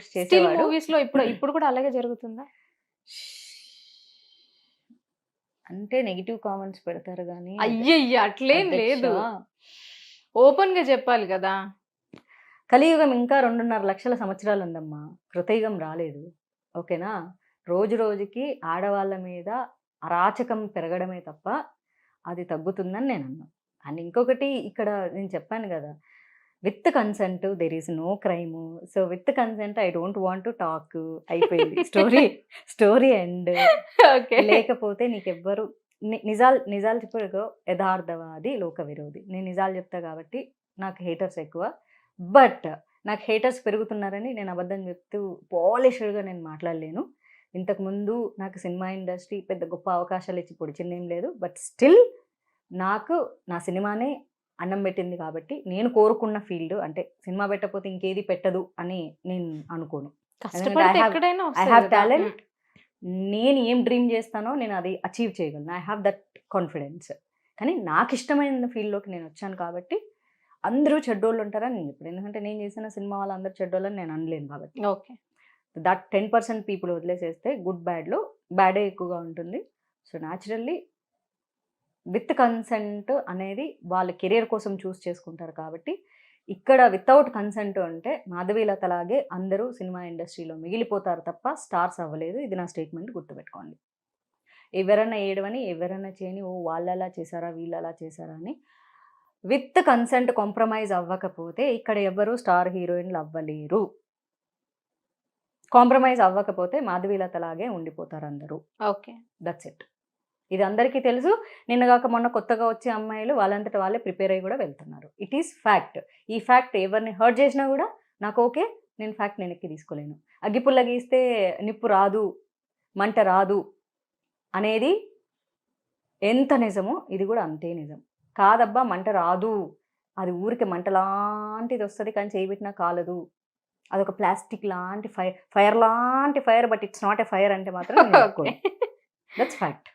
Still మూవీస్లో ఇప్పుడు ఇప్పుడు కూడా అలాగే జరుగుతుందా? అంటే నెగిటివ్ కామెంట్స్ పెడతారు కానీ అయ్యయ్య అట్లేం లేదు. ఓపెన్గా చెప్పాలి కదా. కలియుగం ఇంకా రెండున్నర లక్షల సంవత్సరాలు ఉందమ్మా. కృతయుగం రాలేదు. ఓకేనా? రోజు రోజుకి ఆడవాళ్ళ మీద అరాచకం పెరగడమే తప్ప అది తగ్గుతుందని నేను అన్నా అండ్ ఇంకొకటి ఇక్కడ నేను చెప్పాను కదా with consent there is no crime. So with consent I don't want to talk అయిపోయింది. Story story and okay. లేకపోతే నీకెవ్వరు నిజాలు నిజాలు చెప్పు యథార్థవాది లోక విరోధి నేను నిజాలు చెప్తా కాబట్టి నాకు హేటర్స్ ఎక్కువ. బట్ నాకు హేటర్స్ పెరుగుతున్నారని నేను అబద్ధం చెప్తూ పాలిష్డ్గా నేను మాట్లాడలేను. ఇంతకుముందు నాకు సినిమా ఇండస్ట్రీ పెద్ద గొప్ప అవకాశాలు ఇచ్చి పొడిచిందేం లేదు. బట్ స్టిల్ నాకు నా సినిమానే అన్నం పెట్టింది కాబట్టి నేను కోరుకున్న ఫీల్డ్ అంటే సినిమా పెట్టకపోతే ఇంకేది పెట్టదు అని నేను అనుకోను. ఐ హ్యావ్ కదా. టాలెంట్ నేను ఏం డ్రీమ్ చేస్తానో నేను అది అచీవ్ చేయగలను. ఐ హ్యావ్ దట్ కాన్ఫిడెన్స్ కానీ నాకు ఇష్టమైన ఫీల్డ్లోకి నేను వచ్చాను కాబట్టి అందరూ చెడ్డోళ్ళు ఉంటారని నేను ఇప్పుడు ఎందుకంటే నేను చేసిన సినిమా వాళ్ళు అందరూ చెడ్డోళ్ళని నేను అనలేను కాబట్టి. Okay. That ten percent people వదిలేసేస్తే good బ్యాడ్లో బ్యాడే ఎక్కువగా ఉంటుంది. సో న్యాచురల్లీ విత్ కన్సెంట్ అనేది వాళ్ళ కెరియర్ కోసం చూస్ చేసుకుంటారు కాబట్టి ఇక్కడ వితౌట్ కన్సెంట్ అంటే మాధవీలతలాగే అందరూ సినిమా ఇండస్ట్రీలో మిగిలిపోతారు తప్ప స్టార్స్ అవ్వలేదు. ఇది నా స్టేట్మెంట్ గుర్తుపెట్టుకోండి. ఎవరైనా ఏడవని ఎవరైనా చేయని ఓ వాళ్ళు అలా చేశారా వీళ్ళు అలా చేశారా అని విత్ కన్సెంట్ కాంప్రమైజ్ అవ్వకపోతే ఇక్కడ ఎవరు స్టార్ హీరోయిన్లు అవ్వలేరు. కాంప్రమైజ్ అవ్వకపోతే మాధవీలతలాగే ఉండిపోతారు అందరూ. ఓకే. దట్స్ ఇట్ ఇది అందరికీ తెలుసు. నిన్న కాక మొన్న కొత్తగా వచ్చే అమ్మాయిలు వాళ్ళంతట వాళ్ళే ప్రిపేర్ అయ్యి కూడా వెళ్తున్నారు. ఇట్ ఈస్ ఫ్యాక్ట్ ఈ ఫ్యాక్ట్ ఎవరిని హర్ట్ చేసినా కూడా నాకు ఓకే నేను ఫ్యాక్ట్ నేను ఎక్కి తీసుకోలేను. అగ్గిపుల్ల గీస్తే నిప్పు రాదు మంట రాదు అనేది ఎంత నిజమో ఇది కూడా అంతే నిజం. కాదబ్బా మంట రాదు. అది ఊరికి మంట లాంటిది వస్తుంది కానీ చేయబెట్టినా కాలదు. అదొక ప్లాస్టిక్ లాంటి ఫైర్ ఫైర్ లాంటి fire but it's not a fire అంటే మాత్రం దట్స్ ఫ్యాక్ట్